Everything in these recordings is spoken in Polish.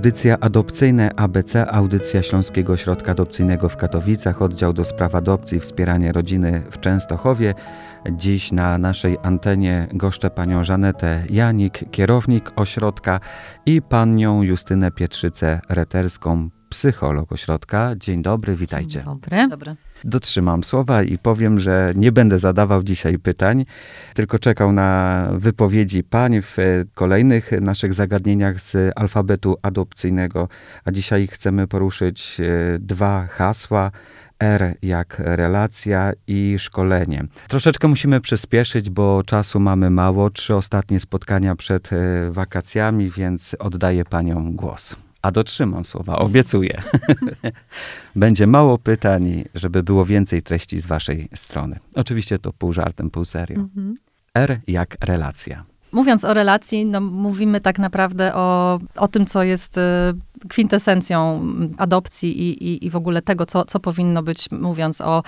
Audycja adopcyjne ABC, audycja Śląskiego Ośrodka Adopcyjnego w Katowicach, oddział do spraw adopcji i wspierania rodziny w Częstochowie. Dziś na naszej antenie goszczę panią Żanetę Janik, kierownik ośrodka i panią Justynę Pietrzycę-Reterską, psycholog ośrodka. Dzień dobry, witajcie. Dzień dobry. Dobra. Dotrzymam słowa i powiem, że nie będę zadawał dzisiaj pytań, tylko czekał na wypowiedzi pań w kolejnych naszych zagadnieniach z alfabetu adopcyjnego. A dzisiaj chcemy poruszyć e, dwa hasła. R jak relacja i szkolenie. Troszeczkę musimy przyspieszyć, bo czasu mamy mało. Trzy ostatnie spotkania przed e, wakacjami, więc oddaję paniom głos. A dotrzymam słowa, obiecuję. Będzie mało pytań, żeby było więcej treści z waszej strony. Oczywiście to pół żartem, pół serio. Mhm. R jak relacja. Mówiąc o relacji, no, mówimy tak naprawdę o, o tym, co jest y, kwintesencją adopcji i, i, i w ogóle tego, co, co powinno być, mówiąc o,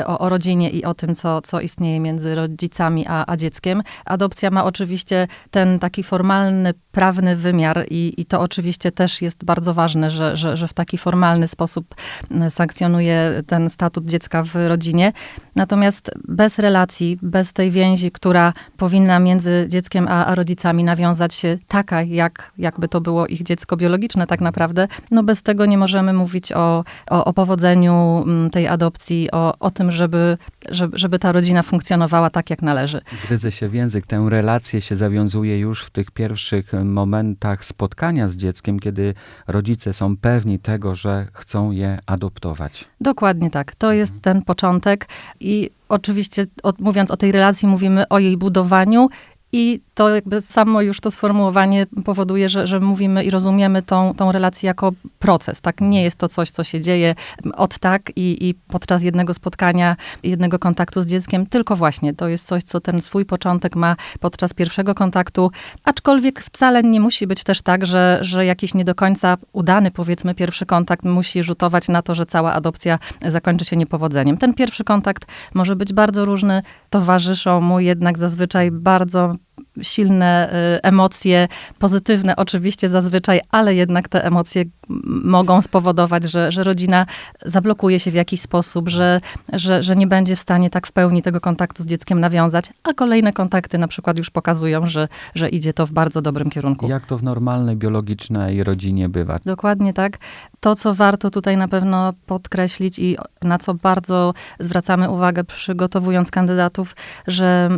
y, o, o rodzinie i o tym, co, co istnieje między rodzicami a, a dzieckiem. Adopcja ma oczywiście ten taki formalny, prawny wymiar i, i to oczywiście też jest bardzo ważne, że, że, że w taki formalny sposób y, sankcjonuje ten statut dziecka w rodzinie. Natomiast bez relacji, bez tej więzi, która powinna między dzieckiem a, a rodzicami nawiązać się taka, jak, jakby to było ich dziecko biologiczne tak naprawdę, no bez tego nie możemy mówić o, o, o powodzeniu mm, tej adopcji, o, o tym, żeby, żeby, żeby ta rodzina funkcjonowała tak, jak należy. Gryzę się w język. Tę relację się zawiązuje już w tych pierwszych momentach spotkania z dzieckiem, kiedy rodzice są pewni tego, że chcą je adoptować. Dokładnie tak. To jest ten początek i oczywiście od, mówiąc o tej relacji, mówimy o jej budowaniu i to jakby samo już to sformułowanie powoduje, że, że mówimy i rozumiemy tą, tą relację jako proces. Tak, nie jest to coś, co się dzieje od tak i, i podczas jednego spotkania, jednego kontaktu z dzieckiem, tylko właśnie to jest coś, co ten swój początek ma podczas pierwszego kontaktu, aczkolwiek wcale nie musi być też tak, że, że jakiś nie do końca udany, powiedzmy, pierwszy kontakt musi rzutować na to, że cała adopcja zakończy się niepowodzeniem. Ten pierwszy kontakt może być bardzo różny, towarzyszą mu jednak zazwyczaj bardzo silne y, emocje, pozytywne oczywiście zazwyczaj, ale jednak te emocje mogą spowodować, że, że rodzina zablokuje się w jakiś sposób, że, że, że nie będzie w stanie tak w pełni tego kontaktu z dzieckiem nawiązać, a kolejne kontakty na przykład już pokazują, że, że idzie to w bardzo dobrym kierunku. Jak to w normalnej, biologicznej rodzinie bywa? Dokładnie tak. To, co warto tutaj na pewno podkreślić i na co bardzo zwracamy uwagę przygotowując kandydatów, że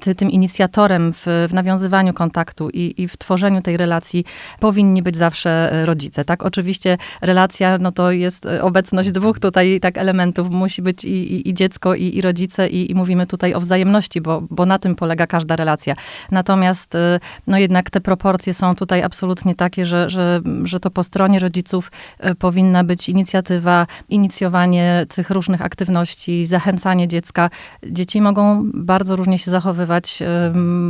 ty, tym inicjatorem w, w nawiązywaniu kontaktu i, i, w tworzeniu tej relacji powinni być zawsze e, rodzice, tak? Oczywiście relacja, no to jest e, obecność dwóch tutaj tak elementów. Musi być i, i, i dziecko, i, rodzice i, mówimy tutaj o wzajemności, bo, bo na tym polega każda relacja. Natomiast, e, no jednak te proporcje są tutaj absolutnie takie, że, że, że to po stronie rodziców powinna być inicjatywa, inicjowanie tych różnych aktywności, zachęcanie dziecka. Dzieci mogą bardzo różnie się zachowywać, zachowywać,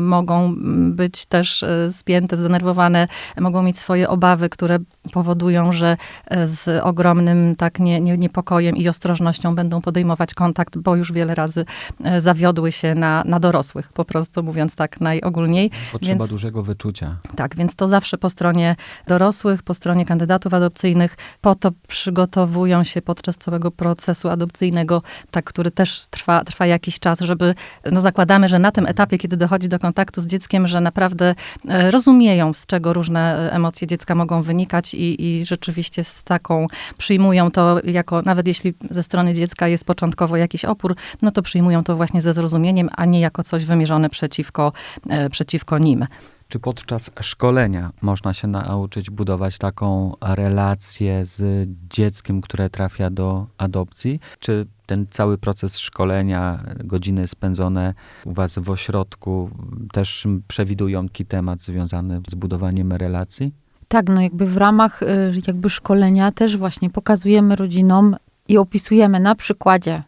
mogą być też e, spięte, zdenerwowane, mogą mieć swoje obawy, które powodują, że e, z ogromnym tak nie, nie, niepokojem i ostrożnością będą podejmować kontakt, bo już wiele razy e, zawiodły się na, na dorosłych, po prostu mówiąc tak najogólniej. Potrzeba więc, dużego wyczucia. Tak, więc to zawsze po stronie dorosłych, po stronie kandydatów adopcyjnych, po to przygotowują się podczas całego procesu adopcyjnego, tak, który też trwa, trwa jakiś czas, żeby, no zakładamy, że na tym etapie, kiedy dochodzi do kontaktu z dzieckiem, że naprawdę e, rozumieją, z czego różne e, emocje dziecka mogą wynikać i, i rzeczywiście z taką przyjmują to jako, nawet jeśli ze strony dziecka jest początkowo jakiś opór, no to przyjmują to właśnie ze zrozumieniem, a nie jako coś wymierzone przeciwko, e, przeciwko nim. Czy podczas szkolenia można się nauczyć budować taką relację z dzieckiem, które trafia do adopcji? Czy ten cały proces szkolenia, godziny spędzone u Was w ośrodku też przewidują taki temat związany z budowaniem relacji? Tak, no jakby w ramach y, jakby szkolenia też właśnie pokazujemy rodzinom i opisujemy na przykładzie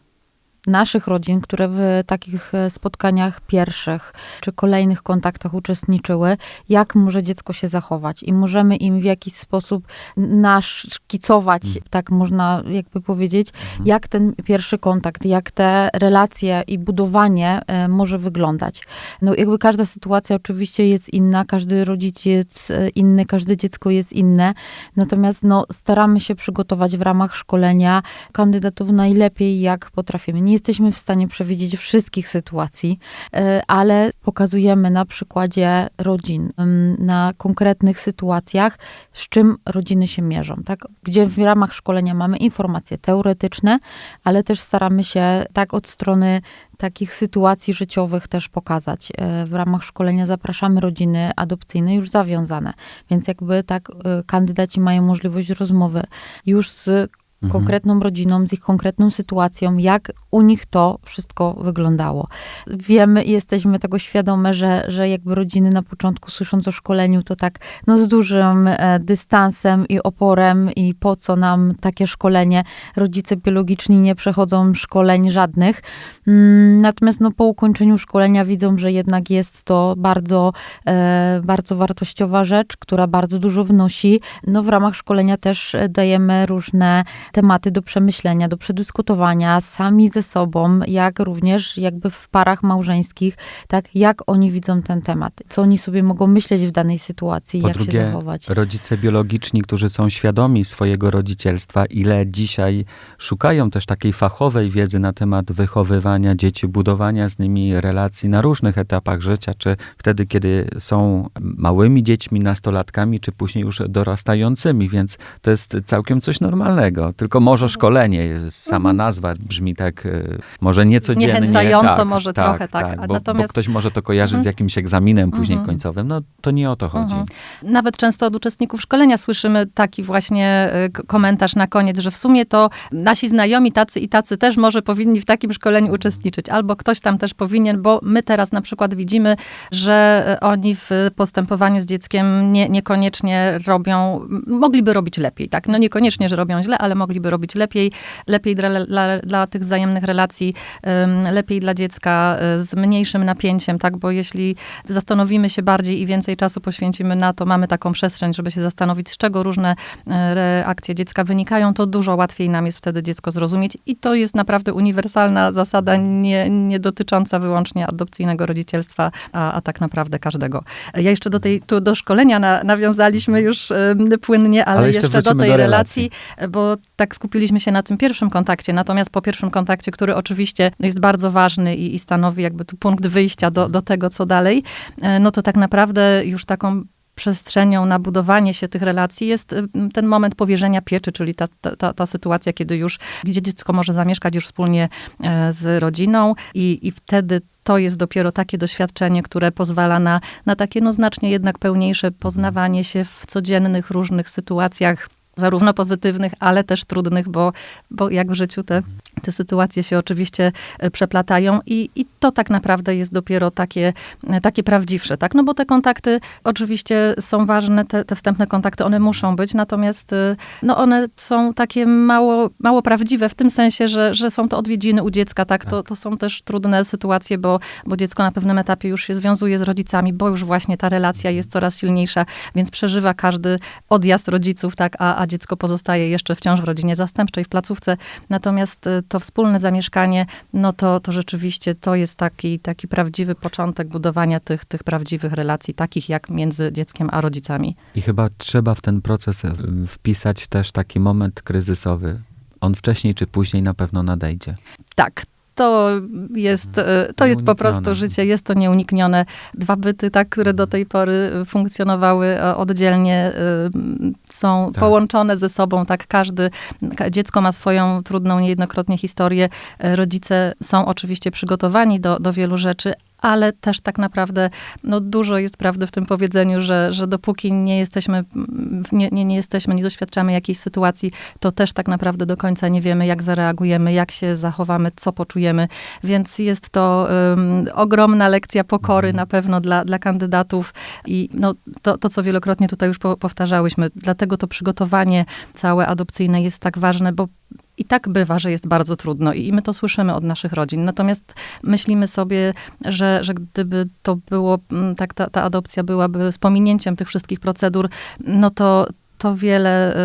naszych rodzin, które w takich e, spotkaniach pierwszych czy kolejnych kontaktach uczestniczyły, jak może dziecko się zachować i możemy im w jakiś sposób naszkicować, tak można jakby powiedzieć, jak ten pierwszy kontakt, jak te relacje i budowanie e, może wyglądać. No jakby każda sytuacja oczywiście jest inna, każdy rodzic jest e, inny, każde dziecko jest inne, natomiast no, staramy się przygotować w ramach szkolenia kandydatów najlepiej, jak potrafimy. Nie jesteśmy w stanie przewidzieć wszystkich sytuacji, e, ale pokazujemy na przykładzie rodzin, na konkretnych sytuacjach, z czym rodziny się mierzą, tak? Gdzie w ramach szkolenia mamy informacje teoretyczne, ale też staramy się tak od strony takich sytuacji życiowych też pokazać. E, W ramach szkolenia zapraszamy rodziny adopcyjne już zawiązane, więc jakby tak e, kandydaci mają możliwość rozmowy już z konkretną rodziną, z ich konkretną sytuacją, jak u nich to wszystko wyglądało. Wiemy i jesteśmy tego świadome, że, że jakby rodziny na początku słysząc o szkoleniu, to tak no z dużym e, dystansem i oporem i po co nam takie szkolenie. Rodzice biologiczni nie przechodzą szkoleń żadnych. Mm, Natomiast no, po ukończeniu szkolenia widzą, że jednak jest to bardzo, e, bardzo wartościowa rzecz, która bardzo dużo wnosi. No, w ramach szkolenia też e, dajemy różne tematy do przemyślenia, do przedyskutowania sami ze sobą, jak również jakby w parach małżeńskich, tak, jak oni widzą ten temat, co oni sobie mogą myśleć w danej sytuacji, Po jak się drugie, zachować. rodzice biologiczni, którzy są świadomi swojego rodzicielstwa, ile dzisiaj szukają też takiej fachowej wiedzy na temat wychowywania dzieci, budowania z nimi relacji na różnych etapach życia, czy wtedy, kiedy są małymi dziećmi, nastolatkami, czy później już dorastającymi, więc to jest całkiem coś normalnego. Tylko może szkolenie, sama nazwa brzmi tak, e, może niecodziennie. Zniechęcająco tak, może trochę, tak. A Bo, natomiast- bo ktoś może to kojarzy z jakimś egzaminem później końcowym. No to nie o to chodzi. Mhm. Nawet często od uczestników szkolenia słyszymy taki właśnie k- komentarz na koniec, że w sumie to nasi znajomi tacy i tacy też może powinni w takim szkoleniu uczestniczyć, albo ktoś tam też powinien, bo my teraz na przykład widzimy, że y, oni w postępowaniu z dzieckiem nie, niekoniecznie robią, mogliby robić lepiej, tak? No niekoniecznie, że robią źle, ale mogliby robić lepiej, lepiej dla, dla, dla tych wzajemnych relacji, lepiej dla dziecka, y, z mniejszym napięciem, tak? Bo jeśli zastanowimy się bardziej i więcej czasu poświęcimy na to, mamy taką przestrzeń, żeby się zastanowić, z czego różne e, reakcje dziecka wynikają, to dużo łatwiej nam jest wtedy dziecko zrozumieć. I to jest naprawdę uniwersalna zasada, nie, nie dotycząca wyłącznie adopcyjnego rodzicielstwa, a, a tak naprawdę każdego. Ja jeszcze do tej, tu do szkolenia na, nawiązaliśmy już płynnie, ale, Ale jeszcze jeszcze, do tej do relacji, bo tak skupiliśmy się na tym pierwszym kontakcie, natomiast po pierwszym kontakcie, który oczywiście jest bardzo ważny i, i stanowi jakby tu punkt wyjścia do, do tego, co dalej, e, no to tak naprawdę już taką przestrzenią na budowanie się tych relacji jest y, ten moment powierzenia pieczy, czyli ta, ta, ta, ta sytuacja, kiedy już, gdzie dziecko może zamieszkać już wspólnie e, z rodziną i, i wtedy to jest dopiero takie doświadczenie, które pozwala na, na takie no znacznie jednak pełniejsze poznawanie się w codziennych różnych sytuacjach, zarówno pozytywnych, ale też trudnych, bo, bo jak w życiu te, te sytuacje się oczywiście e, przeplatają i, i to tak naprawdę jest dopiero takie, e, takie prawdziwsze, tak? No bo te kontakty oczywiście są ważne, te, te wstępne kontakty, one muszą być, natomiast e, no one są takie mało, mało prawdziwe w tym sensie, że, że są to odwiedziny u dziecka, tak? To, to są też trudne sytuacje, bo, bo dziecko na pewnym etapie już się związuje z rodzicami, bo już właśnie ta relacja jest coraz silniejsza, więc przeżywa każdy odjazd rodziców, tak? A, a dziecko pozostaje jeszcze wciąż w rodzinie zastępczej, w placówce. Natomiast to wspólne zamieszkanie, no to, to rzeczywiście to jest taki, taki prawdziwy początek budowania tych, tych prawdziwych relacji, takich jak między dzieckiem a rodzicami. I chyba trzeba w ten proces e, wpisać też taki moment kryzysowy. On wcześniej czy później na pewno nadejdzie. Tak. To jest, y, to jest po prostu życie, jest to nieuniknione. Dwa byty, tak, które do tej pory y, funkcjonowały e, oddzielnie, są Tak. połączone ze sobą, tak, każdy, ka- dziecko ma swoją trudną niejednokrotnie historię. E, Rodzice są oczywiście przygotowani do, do wielu rzeczy, ale też tak naprawdę no, dużo jest prawdy w tym powiedzeniu, że, że dopóki nie jesteśmy, nie, nie, nie jesteśmy, nie doświadczamy jakiejś sytuacji, to też tak naprawdę do końca nie wiemy, jak zareagujemy, jak się zachowamy, co poczujemy. Więc jest to um, ogromna lekcja pokory na pewno dla, dla kandydatów i no, to, to, co wielokrotnie tutaj już po, powtarzałyśmy. Dlatego to przygotowanie całe adopcyjne jest tak ważne, bo i tak bywa, że jest bardzo trudno i my to słyszymy od naszych rodzin. Natomiast myślimy sobie, że, że gdyby to było, mm, tak ta, ta adopcja byłaby z pominięciem tych wszystkich procedur, no to to wiele,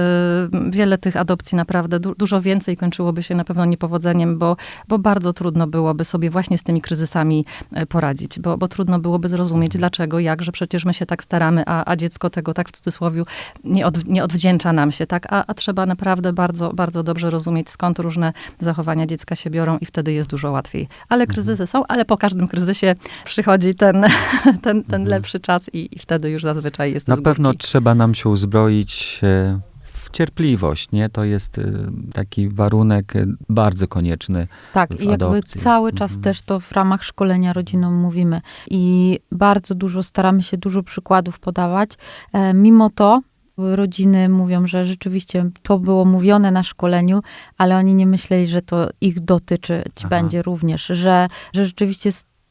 y, wiele tych adopcji naprawdę, du, dużo więcej kończyłoby się na pewno niepowodzeniem, bo, bo bardzo trudno byłoby sobie właśnie z tymi kryzysami y, poradzić, bo, bo trudno byłoby zrozumieć, dlaczego, jak, że przecież my się tak staramy, a, a dziecko tego tak w cudzysłowie nie, od, nie odwdzięcza nam się, tak? A, a trzeba naprawdę bardzo, bardzo dobrze rozumieć, skąd różne zachowania dziecka się biorą i wtedy jest dużo łatwiej. Ale kryzysy są, ale po każdym kryzysie przychodzi ten, ten, ten lepszy czas i, i wtedy już zazwyczaj jest Na pewno trzeba nam się uzbroić w cierpliwość, nie? To jest e, taki warunek e, bardzo konieczny. Tak, i jakby adopcji. cały czas Mhm. też to w ramach szkolenia rodzinom mówimy. I bardzo dużo staramy się dużo przykładów podawać. E, mimo to rodziny mówią, że rzeczywiście to było mówione na szkoleniu, ale oni nie myśleli, że to ich dotyczyć Aha. będzie również, że, że rzeczywiście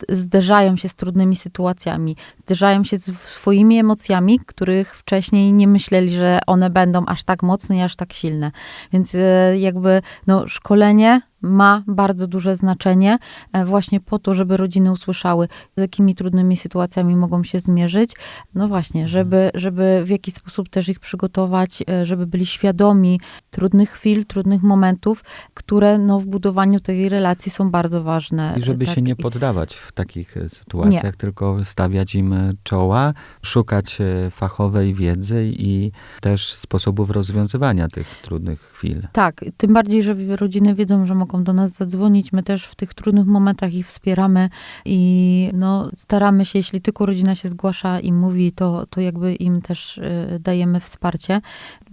zderzają się z trudnymi sytuacjami, zderzają się z swoimi emocjami, których wcześniej nie myśleli, że one będą aż tak mocne i aż tak silne. Więc e, jakby no, szkolenie ma bardzo duże znaczenie e, właśnie po to, żeby rodziny usłyszały, z jakimi trudnymi sytuacjami mogą się zmierzyć. No właśnie, żeby, żeby w jakiś sposób też ich przygotować, e, żeby byli świadomi trudnych chwil, trudnych momentów, które no, w budowaniu tej relacji są bardzo ważne. I żeby Tak, się nie poddawać w takich e, sytuacjach, tylko stawiać im czoła, szukać fachowej wiedzy i też sposobów rozwiązywania tych trudnych chwil. Tak, tym bardziej, że rodziny wiedzą, że mogą do nas zadzwonić. My też w tych trudnych momentach ich wspieramy i no, staramy się, jeśli tylko rodzina się zgłasza i mówi, to, to jakby im też y, dajemy wsparcie.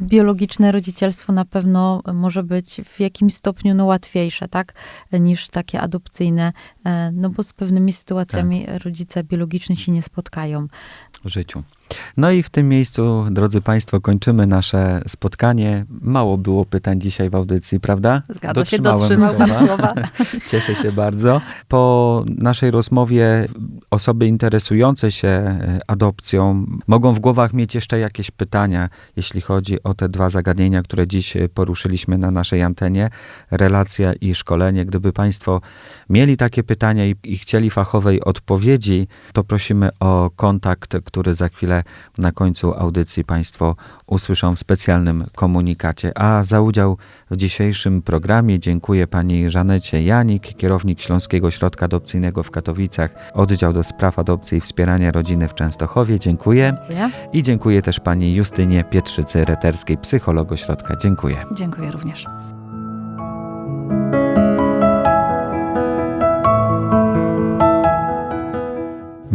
Biologiczne rodzicielstwo na pewno może być w jakimś stopniu no, łatwiejsze, tak, niż takie adopcyjne, e, no bo z pewnymi sytuacjami rodzice biologiczni się nie spotkają. Życiu. No i w tym miejscu, drodzy Państwo, kończymy nasze spotkanie. Mało było pytań dzisiaj w audycji, prawda? Zgadza się, Dotrzymałem dotrzymał pan słowa. słowa. Cieszę się bardzo. Po naszej rozmowie osoby interesujące się e, adopcją mogą w głowach mieć jeszcze jakieś pytania, jeśli chodzi o te dwa zagadnienia, które dziś e, poruszyliśmy na naszej antenie, relacja i szkolenie. Gdyby Państwo mieli takie pytania i, i chcieli fachowej odpowiedzi, to prosimy o kontakt, który za chwilę na końcu audycji Państwo usłyszą w specjalnym komunikacie. A za udział w dzisiejszym programie dziękuję pani Żanecie Janik, kierownik Śląskiego Środka Adopcyjnego w Katowicach, oddział do spraw adopcji i wspierania rodziny w Częstochowie. Dziękuję. Nie? I dziękuję też pani Justynie Pietrzycy-Reterskiej, psychologu ośrodka. Dziękuję. Dziękuję również.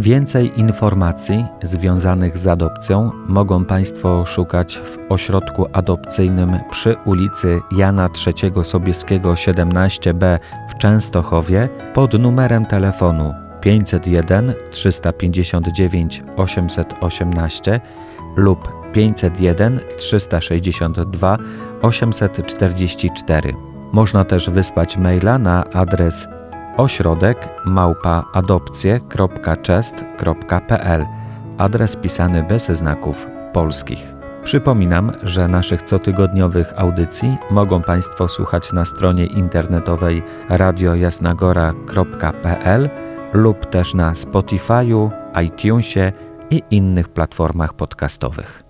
Więcej informacji związanych z adopcją mogą Państwo szukać w ośrodku adopcyjnym przy ulicy Jana III Sobieskiego 17b w Częstochowie pod numerem telefonu 501 359 818 lub 501 362 844. Można też wysłać maila na adres ośrodek małpa adopcje.chest.pl adres pisany bez znaków polskich. Przypominam, że naszych cotygodniowych audycji mogą Państwo słuchać na stronie internetowej radiojasnagora.pl lub też na Spotify'u, iTunesie i innych platformach podcastowych.